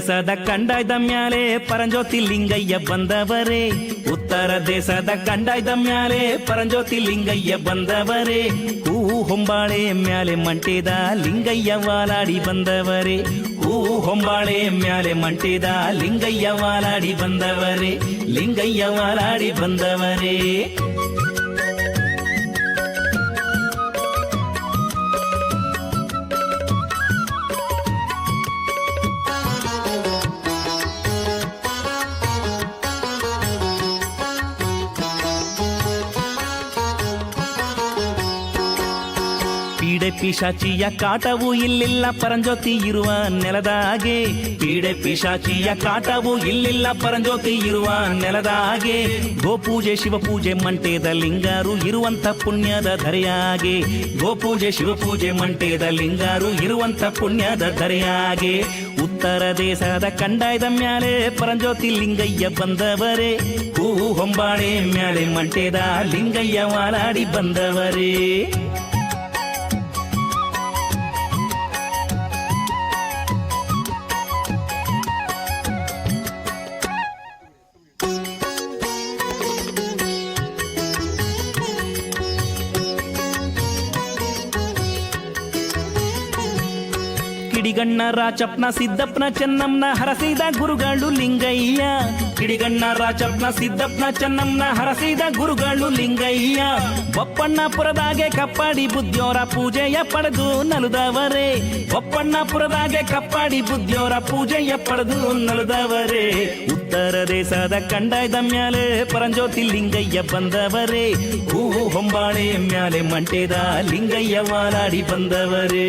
ದೇಶದ ಕಂಡಾಯ್ದ ಮ್ಯಾಲೆ ಪರಂಜ್ಯೋತಿ ಲಿಂಗಯ್ಯ ಬಂದವರೇ ಉತ್ತರ ದೇಶದ ಕಂಡಾಯ್ದ ಮ್ಯಾಲೆ ಪರಂಜ್ಯೋತಿ ಲಿಂಗಯ್ಯ ಬಂದವರೇ ಹೂವು ಹೊಂಬಾಳೆ ಮ್ಯಾಲೆ ಮಂಟೇದ ಲಿಂಗಯ್ಯ ವಾಲಾಡಿ ಬಂದವರೇ ಹೂವು ಹೊಂಬಾಳೆ ಮ್ಯಾಲೆ ಮಂಟೇದ ಲಿಂಗಯ್ಯ ವಾಲಾಡಿ ಬಂದವರೇ ಲಿಂಗಯ್ಯ ವಾಲಾಡಿ ಬಂದವರೇ ಪಿಶಾಚಿಯ ಕಾಟವು ಇಲ್ಲಿಲ್ಲ, ಪರಂಜ್ಯೋತಿ ಇರುವ ನೆಲದಾಗೆ. ಪೀಡೆ ಪಿಶಾಚಿಯ ಕಾಟವು ಇಲ್ಲಿಲ್ಲ, ಪರಂಜ್ಯೋತಿ ಇರುವ ನೆಲದಾಗೆ. ಗೋಪೂಜೆ ಶಿವಪೂಜೆ ಮಂಟೇದ ಲಿಂಗಾರು ಇರುವಂತ ಪುಣ್ಯದ ಧರೆಯಾಗೆ. ಗೋಪೂಜೆ ಶಿವಪೂಜೆ ಮಂಟೇದ ಲಿಂಗಾರು ಇರುವಂತ ಪುಣ್ಯದ ಧರೆಯಾಗೆ. ಉತ್ತರ ದೇಶದ ಕಂಡಾಯದ ಮ್ಯಾಲೆ ಪರಂಜ್ಯೋತಿ ಲಿಂಗಯ್ಯ ಬಂದವರೇ. ಹೂವು ಹೊಂಬಾಳೆ ಮ್ಯಾಲೆ ಮಂಟೇದ ಲಿಂಗಯ್ಯ ಮಾಲಾಡಿ ಬಂದವರೇ. ಕಿಡಿಗಣ್ಣ ರಾಚಪ್ನ ಸಿದ್ದಪ್ಪನ ಚೆನ್ನಮ್ಮನ ಹರಸಿದ ಗುರುಗಳು ಲಿಂಗಯ್ಯ. ಕಿಡಿಗಣ್ಣ ರಾಚಪ್ನ ಸಿದ್ದಪ್ಪನ ಚೆನ್ನಮ್ಮನ ಹರಸಿದ ಗುರುಗಳು ಲಿಂಗಯ್ಯ. ಬೊಪ್ಪಣ್ಣಪುರದಾಗೆ ಕಪ್ಪಾಡಿ ಬುದ್ಧಿಯೋರ ಪೂಜೆಯ ಪಡೆದು ನಲುದವರೇ. ಬೊಪ್ಪಣ್ಣಪುರದಾಗೆ ಕಪ್ಪಾಡಿ ಬುದ್ಧಿಯೋರ ಪೂಜೆಯ ಪಡೆದು ನಲುದವರೇ. ಉತ್ತರ ದೇಶದ ಕಂಡಾಯ್ದ ಮ್ಯಾಲೆ ಪರಂಜ್ಯೋತಿ ಲಿಂಗಯ್ಯ ಬಂದವರೇ. ಹೂವು ಹೊಂಬಾಳೆ ಮ್ಯಾಲೆ ಮಂಟೇದ ಲಿಂಗಯ್ಯ ವಾಲಾಡಿ ಬಂದವರೇ.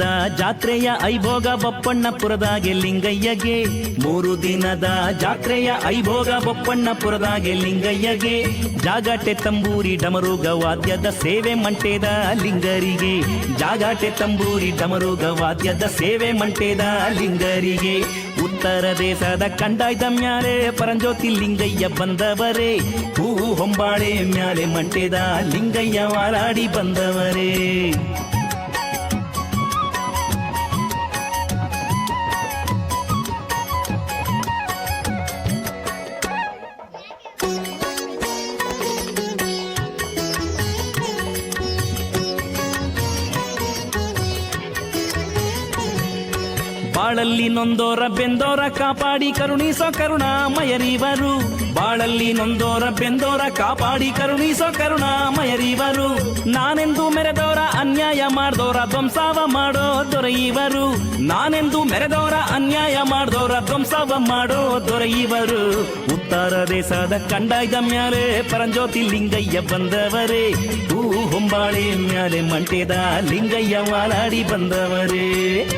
ದಿನದ ಜಾತ್ರೆಯ ಐಭೋಗ ಬಪ್ಪಣ್ಣಪುರದಾಗೆ ಲಿಂಗಯ್ಯಗೆ. ಮೂರು ದಿನದ ಜಾತ್ರೆಯ ಐಭೋಗ ಬಪ್ಪಣ್ಣಪುರದಾಗೆ ಲಿಂಗಯ್ಯಗೆ. ಜಾಗಟೆ ತಂಬೂರಿ ಡಮರುಗ ವಾದ್ಯದ ಸೇವೆ ಮಂಟೇದ ಲಿಂಗರಿಗೆ. ಜಾಗಟೆ ತಂಬೂರಿ ಡಮರುಗ ವಾದ್ಯದ ಸೇವೆ ಮಂಟೇದ ಲಿಂಗರಿಗೆ. ಉತ್ತರ ದೇಶದ ಕಂಡಾಯ್ದ ಮ್ಯಾಲೆ ಪರಂಜ್ಯೋತಿ ಲಿಂಗಯ್ಯ ಬಂದವರೇ. ಹೂವು ಹೊಂಬಾಳೆ ಮ್ಯಾಲೆ ಮಂಟೇದ ಲಿಂಗಯ್ಯ ವಾರಾಡಿ ಬಂದವರೇ. ಬಾಳಲ್ಲಿ ನೊಂದೋರ ಬೆಂದೋರ ಕಾಪಾಡಿ ಕರುಣಿಸೋ ಕರುಣಾಮಯರಿವರು. ಬಾಳಲ್ಲಿ ನೊಂದೋರ ಬೆಂದೋರ ಕಾಪಾಡಿ ಕರುಣಿಸೋ ಕರುಣಾಮಯರಿವರು. ನಾನೆಂದು ಮೆರೆದೋರ ಅನ್ಯಾಯ ಮಾಡ್ದೋರ ಧ್ವಂಸಾವ ಮಾಡೋ ದೊರೆಯುವರು. ನಾನೆಂದು ಮೆರೆದೋರ ಅನ್ಯಾಯ ಮಾಡ್ದೋರ ಧ್ವಂಸಾವ ಮಾಡೋ ದೊರೆಯುವರು. ಉತ್ತರ ದೇಶದ ಕಂಡಾಯ್ದ ಮ್ಯಾಲೆ ಪರಂಜ್ಯೋತಿ ಲಿಂಗಯ್ಯ ಬಂದವರೇ. ಹೂ ಹೊಂಬಾಳೆ ಮ್ಯಾಲೆ ಮಂಟೆದ ಲಿಂಗಯ್ಯ ವಾಲಾಡಿ ಬಂದವರೇ.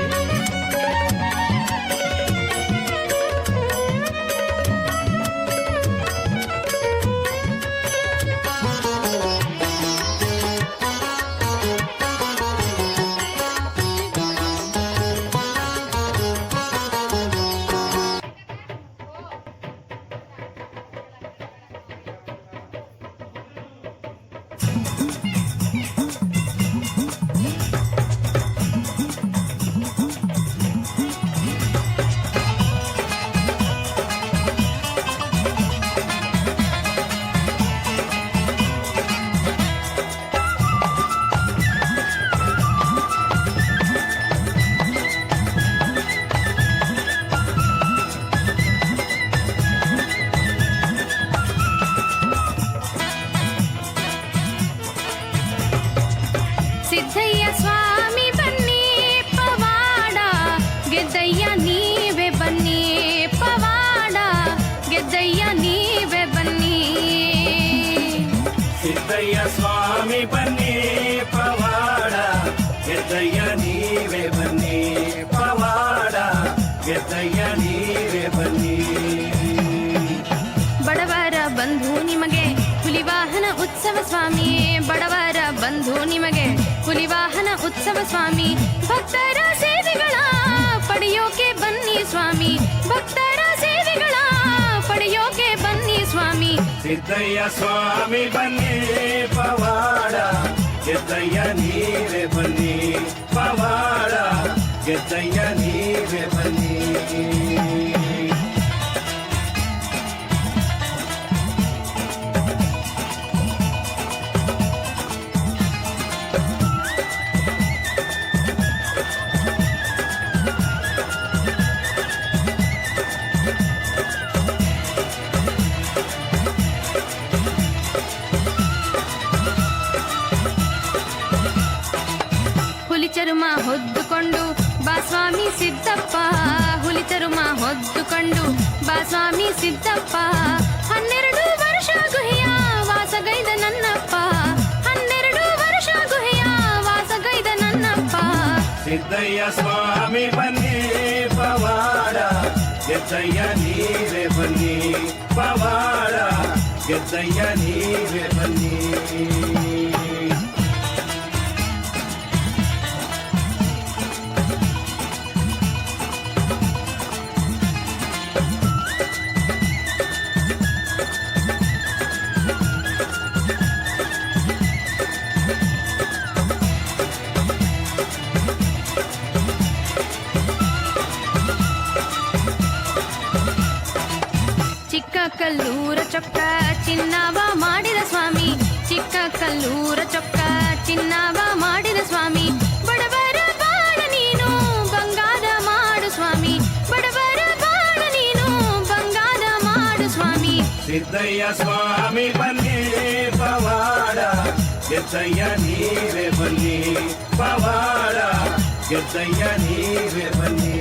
ಉತ್ಸವ ಸ್ವಾಮಿ, ಬಡವರ ಬಂಧು ನಿಮಗೆ. ಹುಲಿವಾಹನ ಉತ್ಸವ ಸ್ವಾಮಿ, ಭಕ್ತರ ಸೇವೆಗಳ ಪಡೆಯೋಕೆ ಬನ್ನಿ ಸ್ವಾಮಿ. ಭಕ್ತರ ಸೇವೆಗಳ ಪಡೆಯೋಕೆ ಬನ್ನಿ ಸ್ವಾಮಿ. ಸಿದ್ದಯ್ಯ ಸ್ವಾಮಿ ಬನ್ನಿ, ಪವಾಡ. ಸಿದ್ದಯ್ಯ ನೀವೇ ಬನ್ನಿ, ಪವಾಡ. ಸಿದ್ದಯ್ಯ ನೀವೇ ಬನ್ನಿ. ಹೊದ್ದುಕೊಂಡು ಬಾ ಸ್ವಾಮಿ ಸಿದ್ದಪ್ಪ ಹನ್ನೆರಡು ವರ್ಷ ಗುಹೆಯ ವಾಸಗೈದ ನನ್ನಪ್ಪ ಹನ್ನೆರಡು ವರ್ಷ ಗುಹೆಯ ವಾಸಗೈದ ನನ್ನಪ್ಪ ಸಿದ್ದಯ್ಯ ಸ್ವಾಮಿ ಬನ್ನಿ ಪವಾಡ ಗೆದ್ದಯ್ಯ ನೀವೇ ಬನ್ನಿ ಪವಾಡ ಗೆದ್ದಯ್ಯ ನೀವೇ ಬನ್ನಿ ಚೊಕ್ಕ ಚಿನ್ನವ ಮಾಡಿದ ಸ್ವಾಮಿ ಚಿಕ್ಕ ಕಲ್ಲೂರ ಚೊಕ್ಕ ಚಿನ್ನವ ಮಾಡಿದ ಸ್ವಾಮಿ ಬಡವರ ಬಾಳ ನೀನು ಬಂಗಾರ ಮಾಡು ಸ್ವಾಮಿ ಬಡವರ ಬಾಳ ನೀನು ಬಂಗಾರ ಮಾಡು ಸ್ವಾಮಿ ಸಿದ್ದಯ್ಯ ಸ್ವಾಮಿ ಬನ್ನಿ ಪವಾಡ ಗೆದ್ದಯ್ಯ ನೀವೇ ಬನ್ನಿ ಪವಾಡ ಗೆದ್ದಯ್ಯ ನೀವೇ ಬನ್ನಿ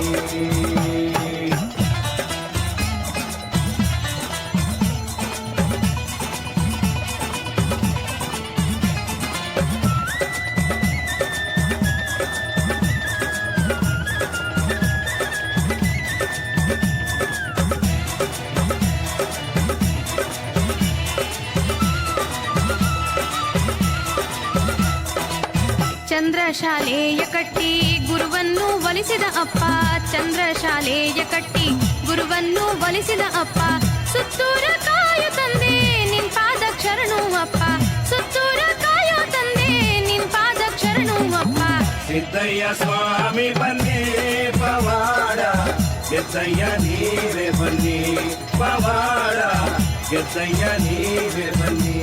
ಚಂದ್ರಶಾಲೆಯ ಕಟ್ಟಿ ಗುರುವನ್ನು ಒಲಿಸಿದ ಅಪ್ಪ. ಚಂದ್ರಶಾಲೆಯ ಕಟ್ಟಿ ಗುರುವನ್ನು ಒಲಿಸಿದ ಅಪ್ಪ. ಸುತ್ತೂರ ಕಾಯು ತಂದೆ, ನಿನ್ ಪಾದ ಶರಣು ಅಪ್ಪ. ಸುತ್ತೂರ ಕಾಯು ತಂದೆ, ನಿನ್ ಪಾದ ಶರಣು ಅಪ್ಪ. ಸಿದ್ದಯ್ಯ ಸ್ವಾಮಿ, ಬನ್ನಿ, ಪವಾಡ. ಗೆದ್ದಯ್ಯ ನೀವೇ ಬನ್ನಿ, ಪವಾಡ. ಗೆದ್ದಯ್ಯ ನೀವೇ ಬನ್ನಿ.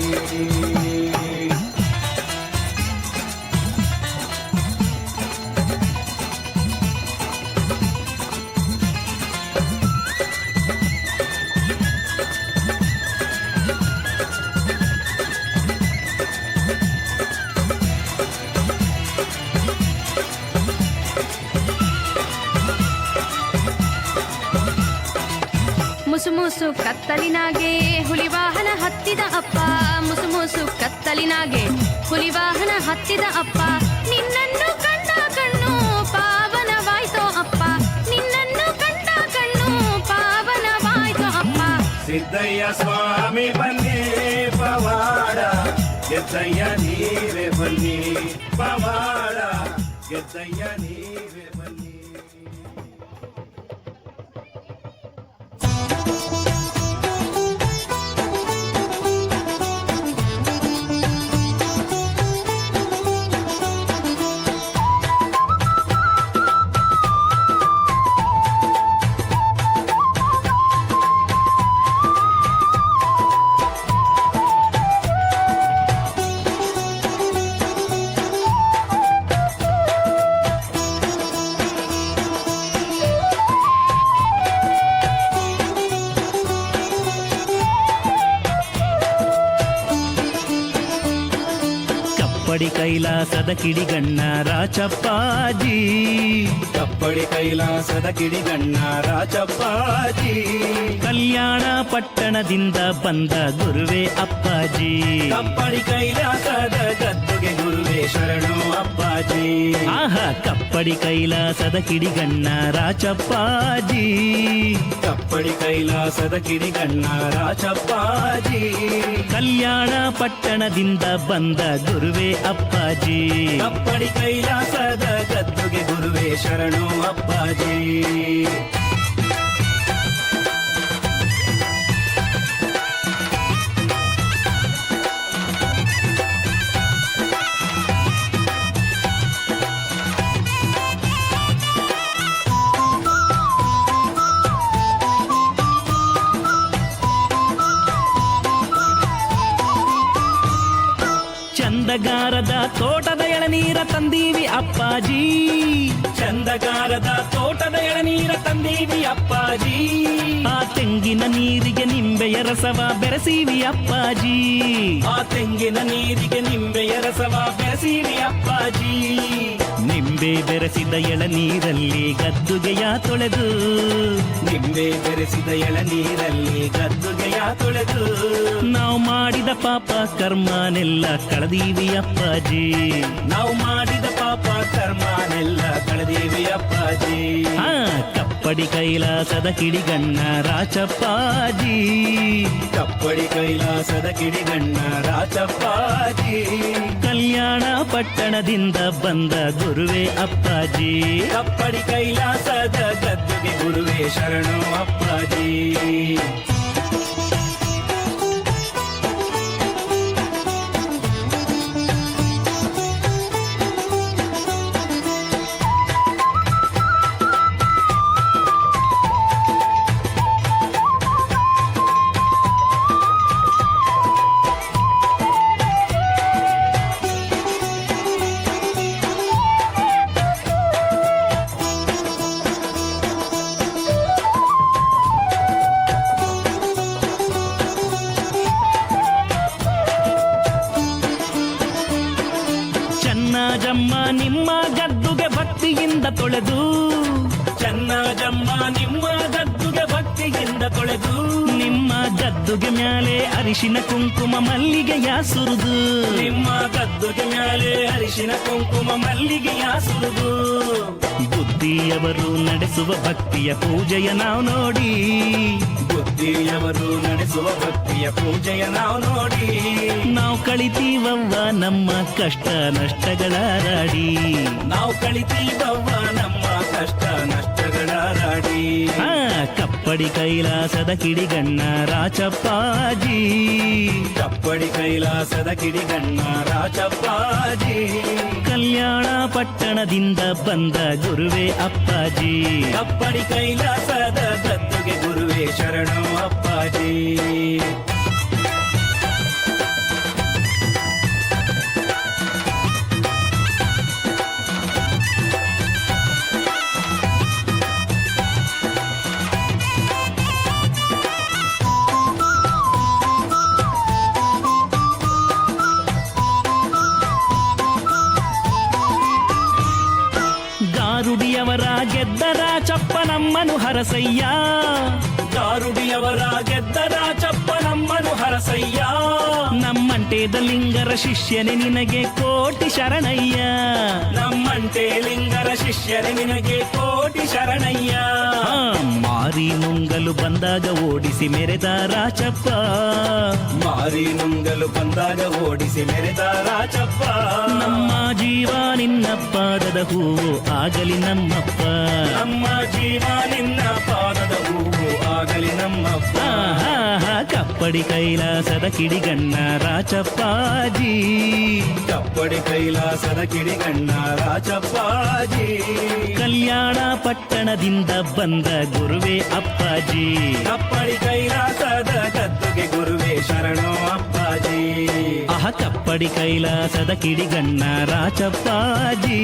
ಮುಸು ಕತ್ತಲಿನಾಗೆ ಕತ್ತಲಿನಾಗೆ ಹುಲಿವಾಹನ ಹತ್ತಿದ ಅಪ್ಪ. ಮುಸು ಮುಸು ಕತ್ತಲಿನಾಗೆ ಹುಲಿವಾಹನ ಹತ್ತಿದ ಅಪ್ಪ. ನಿನ್ನನ್ನು ಕಂಡ ಕಣ್ಣು ಪಾವನವಾಯ್ತೋ ಅಪ್ಪ. ನಿನ್ನನ್ನು ಕಂಡ ಕಣ್ಣು ಪಾವನವಾಯ್ತೋ ಅಪ್ಪ. ಸಿದ್ದಯ್ಯ ಸ್ವಾಮಿ ಬನ್ನಿ, ಪವಾಡ. ಎದ್ದಯ್ಯ ನೀವೇ ಬನ್ನಿ, ಪವಾಡ. ಎದ್ದಯ್ಯ ನೀವೇ ಕಪ್ಪಡಿ ಕೈಲಾಸದ ಕಿಡಿಗಣ್ಣ ರಾಚಪ್ಪಾಜಿ ಕಪ್ಪಡಿ ಕೈಲಾಸದ ಕಿಡಿಗಣ್ಣ ರಾಜಪ್ಪಾಜಿ ಕಲ್ಯಾಣ ಪಟ್ಟಣದಿಂದ ಬಂದ ಗುರುವೇ ಅಪ್ಪಾಜಿ ಕಪ್ಪಡಿ ಕೈಲಾಸದ ಆಹಾ ಕಪ್ಪಡಿ ಕೈಲಾಸದ ಕಿಡಿಗಣ್ಣ ರಾಚಪ್ಪಾಜಿ. ಕಪ್ಪಡಿ ಕೈಲಾಸದ ಕಿಡಿಗಣ್ಣ ರಾಚಪ್ಪಾಜಿ. ಕಲ್ಯಾಣ ಪಟ್ಟಣದಿಂದ ಬಂದ ಗುರುವೇ ಅಪ್ಪಾಜಿ. ಕಪ್ಪಡಿ ಕೈಲಾಸದ ಗದ್ದುಗೆ ಗುರುವೇ ಶರಣು ಅಪ್ಪಾಜಿ. ಚಂದಗಾರದ ತೋಟದ ಎಳನೀರ ತಂದೀವಿ ಅಪ್ಪಾಜಿ. ಚಂದಗಾರದ ತೋಟದ ಎಳನೀರ ತಂದೀವಿ ಅಪ್ಪಾಜಿ. ಆ ತೆಂಗಿನ ನೀರಿಗೆ ನಿಂಬೆಯ ರಸವ ಬೆರೆಸೀವಿ ಅಪ್ಪಾಜಿ. ಆ ತೆಂಗಿನ ನೀರಿಗೆ ನಿಂಬೆಯ ರಸವ ಬೆರೆಸೀವಿ ಅಪ್ಪಾಜಿ. ನಿಂಬೆ ಬೆರೆಸಿದ ಎಳನೀರಲ್ಲಿ ಗದ್ದುಗೆಯ ತೊಳೆದು. ನಿಂಬೆ ಬೆರೆಸಿದ ಎಳನೀರಲ್ಲಿ ಗದ್ದುಗೆಯ ತೊಳೆದು. ನಾವು ಮಾಡಿದ ಪಾಪ ಕರ್ಮನೆಲ್ಲ ಕಳೆದೀವಿ ಅಪ್ಪಾಜಿ. ನಾವು ಮಾಡಿದ ಪಾಪ ಕರ್ಮನೆಲ್ಲ ಕಳೆದೀವಿ ಅಪ್ಪಾಜಿ. ಆ ಕಪ್ಪಡಿ ಕೈಲಾಸದ ಕಿಡಿಗಣ್ಣ ರಾಚಪ್ಪಾಜಿ. ಕಪ್ಪಡಿ ಕೈಲಾಸದ ಕಿಡಿಗಣ್ಣ ರಾಚಪ್ಪಾಜಿ. ಕಲ್ಯಾಣ ಪಟ್ಟಣದಿಂದ ಬಂದ ಗುರುವೇ ಅಪ್ಪಾಜಿ. ಕಪ್ಪಡಿ ಕೈಲಾಸದ ಗದ್ದುಗೆ ಗುರುವೇ ಶರಣು ಅಪ್ಪಾಜಿ. ಗದ್ದುಗೆ ಮ್ಯಾಲೆ ಅರಿಶಿನ ಕುಂಕುಮ ಮಲ್ಲಿಗೆ ಸುರಿದು. ನಿಮ್ಮ ಗದ್ದುಗೆ ಮ್ಯಾಲೆ ಅರಿಶಿನ ಕುಂಕುಮ ಮಲ್ಲಿಗೆ ಸುರಿದು. ಬುದ್ಧಿಯವರು ನಡೆಸುವ ಭಕ್ತಿಯ ಪೂಜೆಯ ನಾವು ನೋಡಿ. ಬುದ್ಧಿಯವರು ನಡೆಸುವ ಭಕ್ತಿಯ ಪೂಜೆಯ ನಾವು ನೋಡಿ. ನಾವು ಕಳಿತೀವವ್ವ ನಮ್ಮ ಕಷ್ಟ ನಷ್ಟಗಳ ರಾಡಿ ನಾವು ಕಳಿತೀವವ್ವ ನಮ್ಮ ಕಷ್ಟ ನಷ್ಟಗಳ ರಾಡಿ ಕಪ್ಪಡಿ ಕೈಲಾಸದ ಕಿಡಿಗಣ್ಣ ರಾಚಪ್ಪಾಜಿ. ಕಪ್ಪಡಿ ಕೈಲಾಸದ ಕಿಡಿಗಣ್ಣ ರಾಚಪ್ಪಾಜಿ. ಕಲ್ಯಾಣ ಪಟ್ಟಣದಿಂದ ಬಂದ ಗುರುವೇ ಅಪ್ಪಾಜಿ. ಕಪ್ಪಡಿ ಕೈಲಾಸದ ದತ್ತುಗೆ ಗುರುವೇ ಶರಣು ಅಪ್ಪಾಜಿ. ಗೆದ್ದರ ಚಪ್ಪನಮ್ಮನು ಹರಸಯ್ಯ ಗಾರುಡಿಯವರ ಗೆದ್ದರ ಚಪ್ಪ ನಮ್ಮನು ಹರಸಯ್ಯ ನಮ್ಮಂಟೇದ ಲಿಂಗರ ಶಿಷ್ಯನೇ ನಿನಗೆ ಕೋಟಿ ಶರಣಯ್ಯ ನಮ್ಮಂಟೆ ಲಿಂಗರ ಶಿಷ್ಯರೇ ನಿನಗೆ ಕೋಟಿ ಶರಣಯ್ಯ ಆ, ಮಾರಿ ನುಂಗಲು ಬಂದಾಗ ಓಡಿಸಿ ಮೆರೆದ ರಾಚಪ್ಪ. ಮಾರಿ ನುಂಗಲು ಬಂದಾಗ ಓಡಿಸಿ ಮೆರೆದ ರಾಚಪ್ಪ. ನಮ್ಮ ಜೀವ ನಿನ್ನ ಪಾದದ ಹೂವು ಆಗಲಿ ನಮ್ಮಪ್ಪ. ನಮ್ಮ ಜೀವ ನಿನ್ನ ಪಾದದ ಹೂವು ಆಗಲಿ ನಮ್ಮಪ್ಪ. ಕಪ್ಪಡಿ ಕೈಲಾಸದ ಕಿಡಿಗಣ್ಣ ರಾಚಪ್ಪಾಜಿ. ಕಪ್ಪಡಿ ಕೈಲಾಸದ ಕಿಡಿಗಣ್ಣ ರಾಚಪ್ಪಾಜಿ. ಕಲ್ಯಾಣ ಪಟ್ಟಣದಿಂದ ಬಂದ ಗುರುವೇ ಅಪ್ಪಾಜಿ. ಕಪ್ಪಳಿ ಕೈಲಾಸದ ಕದ್ದುಗೆ ಗುರುವೇ ಶರಣೋ ಅಪ್ಪಾಜಿ. ಅಹ ಕಪ್ಪಡಿ ಕೈಲಾಸದ ಕಿಡಿಗಣ್ಣ ರಾಜಪ್ಪಾಜಿ.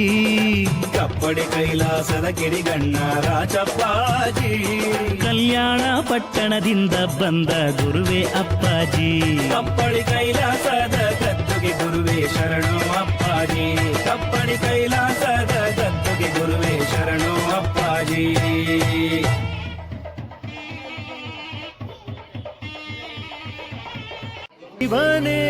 ಕಪ್ಪಡಿ ಕೈಲಾಸದ ಕಿಡಿಗಣ್ಣ ರಾಚಪ್ಪಾಜಿ ಕಲ್ಯಾಣ ಪಟ್ಟಣದಿಂದ ಬಂದ ಗುರುವೇ ಅಪ್ಪಾಜಿ. ಕಪ್ಪಡಿ ಕೈಲಾಸದ ಕದ್ದುಗೆ ಗುರುವೇ ಶರಣೋ ಅಪ್ಪಾಜಿ. ಕಪ್ಪಡಿ ಕೈಲಾಸದ ಕದ್ದುಗೆ ಗುರುವೇ ಶರಣೋ ಅಪ್ಪಾಜಿ. ಶಿವನೇ